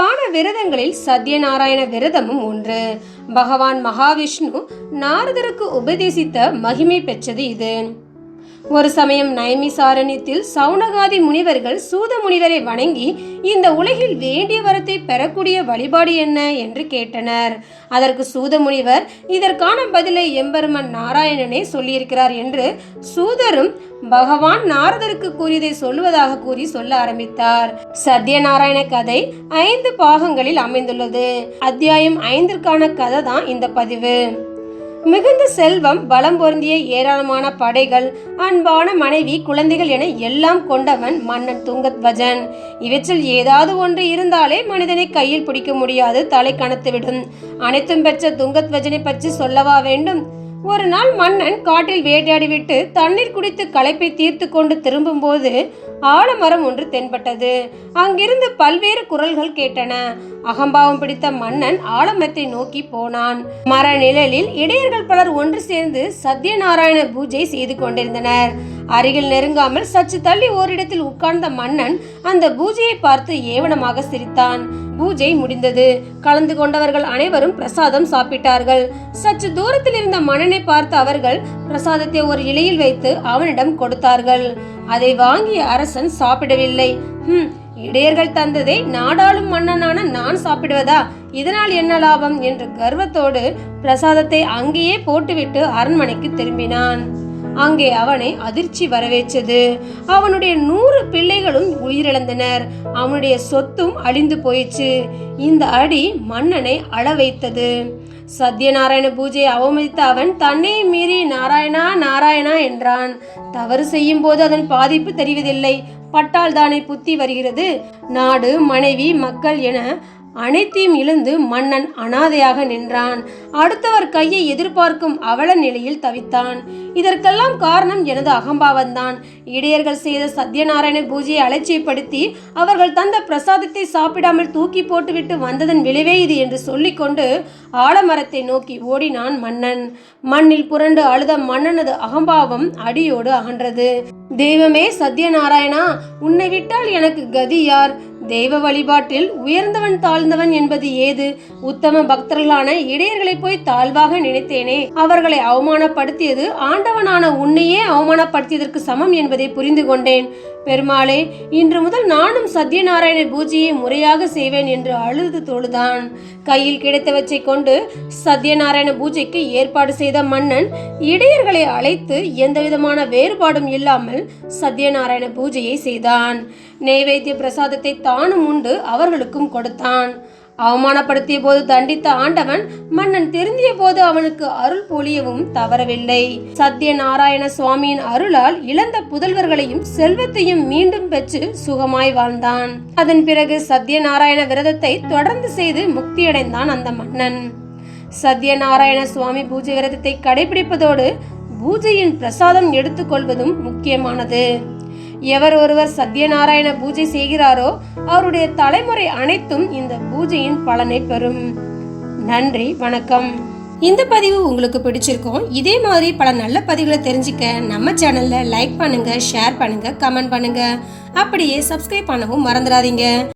சிறப்பான விரதங்களில் சத்யநாராயண விரதமும் ஒன்று. பகவான் மகாவிஷ்ணு நாரதருக்கு உபதேசித்த மகிமை பெற்றது இது. ஒரு சமயம் நைமிசாரண்யத்தில் சவுனகாதி முனிவர்கள் சூத முனிவரை வணங்கி இந்த உலகில் வேண்டிய வரத்தை பெறக்கூடிய வழிபாடு என்ன? என்று கேட்டனர். அதற்கு சூத முனிவர் இதற்கான பதிலை எம்பெருமன் நாராயணனே சொல்லியிருக்கிறார் என்று சூதரும் பகவான் நாரதருக்கு கூறியதை சொல்லுவதாக கூறி சொல்ல ஆரம்பித்தார். சத்யநாராயண கதை ஐந்து பாகங்களில் அமைந்துள்ளது. அத்தியாயம் ஐந்திற்கான கதை தான் இந்த பதிவு. மிகுந்த செல்வம் பலம் பொருந்திய ஏராளமான படைகள் அன்பான மனைவி குழந்தைகள் என எல்லாம் கொண்டவன் மன்னன் துங்கத்வஜன். இவற்றில் ஏதாவது ஒன்று இருந்தாலே மனிதனை கையில் பிடிக்க முடியாது தலை கணத்துவிடும் அனைத்தும் பெற்ற துங்கத்வஜனை பற்றி சொல்லவா வேண்டும்? ஒரு நாள் மன்னன் காட்டில் வேட்டையாடிவிட்டு தண்ணீர் குடித்து களைப்பை தீர்த்து கொண்டு திரும்பும்போது ஆலமரம் ஒன்று தென்பட்டது. அங்கிருந்து பல்வேறு குரல்கள் கேட்டன. அகம்பாவம் பிடித்த மன்னன் ஆலமரத்தை நோக்கி போனான். மர நிழலில் இடையர்கள் பலர் ஒன்று சேர்ந்து சத்யநாராயண பூஜை செய்து கொண்டிருந்தனர். அருகில் நெருங்காமல் சற்று தள்ளி ஓரிடத்தில் உட்கார்ந்த மன்னன் அந்த பூஜையை பார்த்து ஏவனமாக சிரித்தான். பூஜை முடிந்தது. கலந்து கொண்டவர்கள் அனைவரும் பிரசாதம் சாப்பிட்டார்கள். சற்று தூரத்தில் இருந்த மன்னனை பார்த்த அவர்கள் பிரசாதத்தை ஒரு இலையில் வைத்து அவனிடம் கொடுத்தார்கள். அதை வாங்கிய அரசன் சாப்பிடவில்லை. ஹம் இடையர்கள் தந்ததை நாடாளும் மன்னனான நான் சாப்பிடுவதா? இதனால் என்ன லாபம்? என்று கர்வத்தோடு பிரசாதத்தை அங்கேயே போட்டுவிட்டு அரண்மனைக்கு திரும்பினான். அங்கே அவனை அதிர்ச்சி வரவேற்றது. அவனுடைய நூறு பிள்ளைகளும் உயிரிழந்தனர். அவனுடைய சொத்தும் அழிந்து போயிடுச்சு இந்த அடி மன்னனை அள வைத்தது சத்யநாராயண பூஜையை அவமதித்த அவன் தன்னை மீறி நாராயணா நாராயணா என்றான். தவறு செய்யும் போது அதன் பாதிப்பு தெரிவதில்லை. பட்டால் தானே புத்தி வருகிறது. நாடு மனைவி மக்கள் என அனைத்தையும் இழந்து மன்னன் அனாதையாக நின்றான். அடுத்தவர் கையை எதிர்பார்க்கும் அவல நிலையில் தவித்தான். இதற்கெல்லாம் காரணம் எனது அகம்பாவம்தான். இடையர்கள் செய்த சத்யநாராயண பூஜையை அலட்சியப்படுத்தி அவர்கள் தந்த பிரசாதத்தை சாப்பிடாமல் தூக்கி போட்டுவிட்டு வந்ததன் விளைவே இது என்று சொல்லிக்கொண்டு ஆலமரத்தை நோக்கி ஓடினான் மன்னன். மண்ணில் புரண்டு அழுத மன்னனது அகம்பாவம் அடியோடு அகன்றது. தெய்வமே சத்யநாராயணா உன்னை விட்டால் எனக்கு கதி யார்? தெய்வ வழிபாட்டில் உயர்ந்தவன் தாழ்ந்தவன் என்பது ஏது? உத்தம பக்தர்களான இடையர்களை போய் தாழ்வாக நினைத்தேனே. அவர்களை அவமானப்படுத்தியது ஆண்டவனான உன்னையே அவமானப்படுத்தியதற்கு சமம் என்பதை புரிந்து கொண்டேன். பெருமாளே இன்று முதல் நானும் சத்யநாராயண பூஜையை முறையாக செய்வேன் என்று அழுது தொழுதான். கையில் கிடைத்தவற்றை கொண்டு சத்யநாராயண பூஜைக்கு ஏற்பாடு செய்த மன்னன் இடையர்களை அழைத்து எந்தவிதமான வேறுபாடும் இல்லாமல் சத்யநாராயண பூஜையை செய்தான். நெய்வேத்திய பிரசாதத்தை தானும் உண்டு அவர்களுக்கும் கொடுத்தான். அவமானப்படுத்திய போது தண்டித்த ஆண்டவன் மன்னன் திருந்திய போது அவனுக்கு அருள் பொழியவும் தவறவில்லை. சத்ய நாராயண சுவாமியின் அருளால் இழந்த புதல்வர்களையும் செல்வத்தையும் மீண்டும் பெற்று சுகமாய் வாழ்ந்தான். அதன் பிறகு சத்யநாராயண விரதத்தை தொடர்ந்து செய்து முக்தியடைந்தான் அந்த மன்னன். சத்யநாராயண சுவாமி பூஜை விரதத்தை கடைபிடிப்பதோடு பூஜையின் பிரசாதம் எடுத்துக்கொள்வதும் முக்கியமானது. எவர் ஒருவர் சத்யநாராயண பூஜை செய்கிறாரோ அவருடைய தலைமுறை அனைத்தும் இந்த பூஜையின் பலனை பெறும். நன்றி வணக்கம். இந்த பதிவு உங்களுக்கு பிடிச்சிருக்கும் இதே மாதிரி பல நல்ல பதிவுகளை தெரிஞ்சுக்க நம்ம சேனல்ல லைக் பண்ணுங்க ஷேர் பண்ணுங்க கமெண்ட் பண்ணுங்க. அப்படியே சப்ஸ்கிரைப் பண்ணவும் மறந்துடாதீங்க.